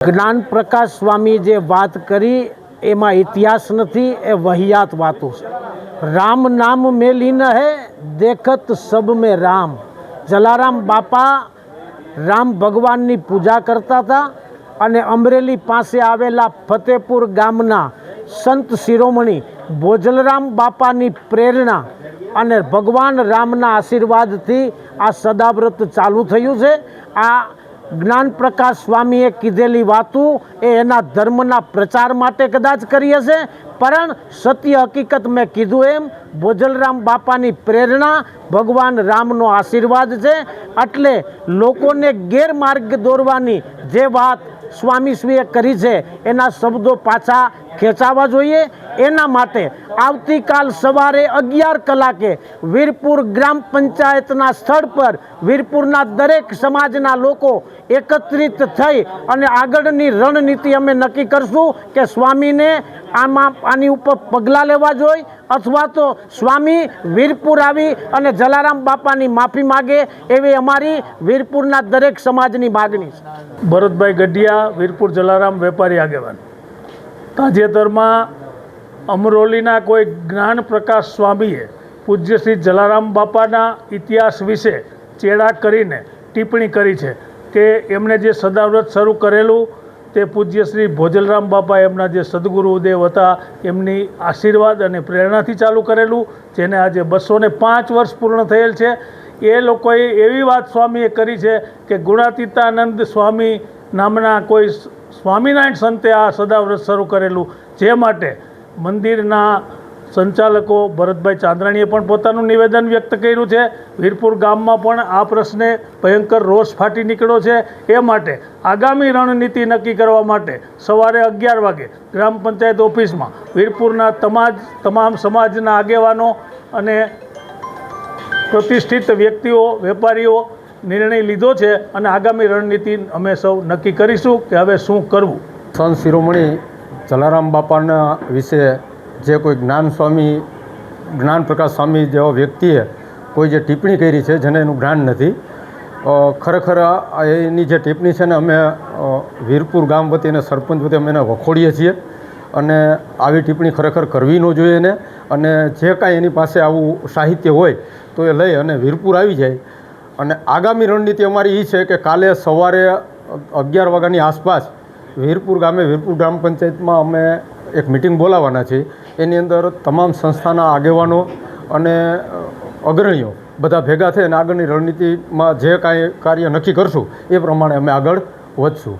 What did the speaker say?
જ્ઞાન પ્રકાશ સ્વામી જે વાત કરી, એમાં ઇતિહાસ નથી, એ વહિયાત વાતો છે. રામ નામ મેલીન હે, દેખત સબ મેં રામ. જલારામ બાપા રામ ભગવાનની પૂજા કરતા હતા અને અમરેલી પાસે આવેલા ફતેપુર ગામના સંત શિરોમણી ભોજલરામ બાપાની પ્રેરણા અને ભગવાન રામના આશીર્વાદથી આ સદાવ્રત ચાલુ થયું છે. આ જ્ઞાન પ્રકાશ સ્વામીએ કીધેલી વાતો એ એના ધર્મના પ્રચાર માટે કદાચ કરી હશે, પણ સત્ય હકીકત મેં કીધું એમ, ભોજલરામ બાપાની પ્રેરણા ભગવાન રામનો આશીર્વાદ છે. એટલે લોકોને ગેરમાર્ગ દોરવાની જે વાત સ્વામીશ્રીએ કરી છે, એના શબ્દો પાછા ખેંચાવા જોઈએ. એના માટે આવતીકાલ સવારે અગિયાર કલાકે વીરપુર ગ્રામ પંચાયતના સ્થળ પર વીરપુરના દરેક સમાજના લોકો એકત્રિત થઈ અને આગળની રણનીતિ અમે નક્કી કરશું કે સ્વામીને આમાં આની ઉપર પગલાં લેવા જોઈએ અથવા તો સ્વામી વીરપુર આવી અને જલારામ બાપાની માફી માગે એવી અમારી વીરપુરના દરેક સમાજની માગણી છે. ભરતભાઈ ગઢિયા, વીરપુર જલારામ વેપારી આગેવાન. તાજેતરમાં અમરોલીના કોઈ જ્ઞાન પ્રકાશ સ્વામીએ પૂજ્ય શ્રી જલારામ બાપાના ઇતિહાસ વિશે ચેડા કરીને ટિપ્પણી કરી છે કે એમણે જે સદાવ્રત શરૂ કરેલું તે પૂજ્ય શ્રી ભોજલરામ બાપા એમના જે સદગુરુદેવ હતા એમની આશીર્વાદ અને પ્રેરણાથી ચાલુ કરેલું, જેને આજે બસો ને પાંચ વર્ષ પૂર્ણ થયેલ છે. એ લોકોએ એવી વાત સ્વામીએ કરી છે કે ગુણાતીતાનંદ સ્વામી નામના કોઈ સ્વામિનારાયણ સંતે આ સદાવ્રત શરૂ કરેલું. જે માટે મંદિરના સંચાલકો ભરતભાઈ ચાંદ્રાણીએ પણ પોતાનું નિવેદન વ્યક્ત કર્યું છે. વીરપુર ગામમાં પણ આ પ્રશ્ને ભયંકર રોષ ફાટી નીકળ્યો છે. એ માટે આગામી રણનીતિ નક્કી કરવા માટે સવારે અગિયાર વાગે ગ્રામ પંચાયત ઓફિસમાં વીરપુરના તમાજ, તમામ સમાજના આગેવાનો અને પ્રતિષ્ઠિત વ્યક્તિઓ, વેપારીઓ નિર્ણય લીધો છે અને આગામી રણનીતિ અમે સૌ નક્કી કરીશું કે હવે શું કરવું. સંત શિરોમણી જલારામ બાપાના વિશે જે કોઈ જ્ઞાન સ્વામી, જ્ઞાન પ્રકાશ સ્વામી જેવા વ્યક્તિએ કોઈ જે ટિપ્પણી કરી છે જેને એનું જ્ઞાન નથી ખરેખર એની જે ટિપ્પણી છે ને અમે વીરપુર ગામ વતી અને સરપંચ વતી અમે એને વખોડીએ છીએ અને આવી ટિપ્પણી ખરેખર કરવી ન જોઈએ એને અને જે કાંઈ એની પાસે આવું સાહિત્ય હોય તો એ લઈ અને વીરપુર આવી જાય. અને આગામી રણનીતિ અમારી એ છે કે કાલે સવારે અગિયાર વાગ્યાની આસપાસ વીરપુર ગામે, વીરપુર ગ્રામ પંચાયતમાં અમે એક મિટિંગ બોલાવવાના છીએ. એની અંદર તમામ સંસ્થાના આગેવાનો અને અગ્રણીઓ બધા ભેગા થઈ અને આગળની રણનીતિમાં જે કાંઈ કાર્ય નક્કી કરશું એ પ્રમાણે અમે આગળ વધશું.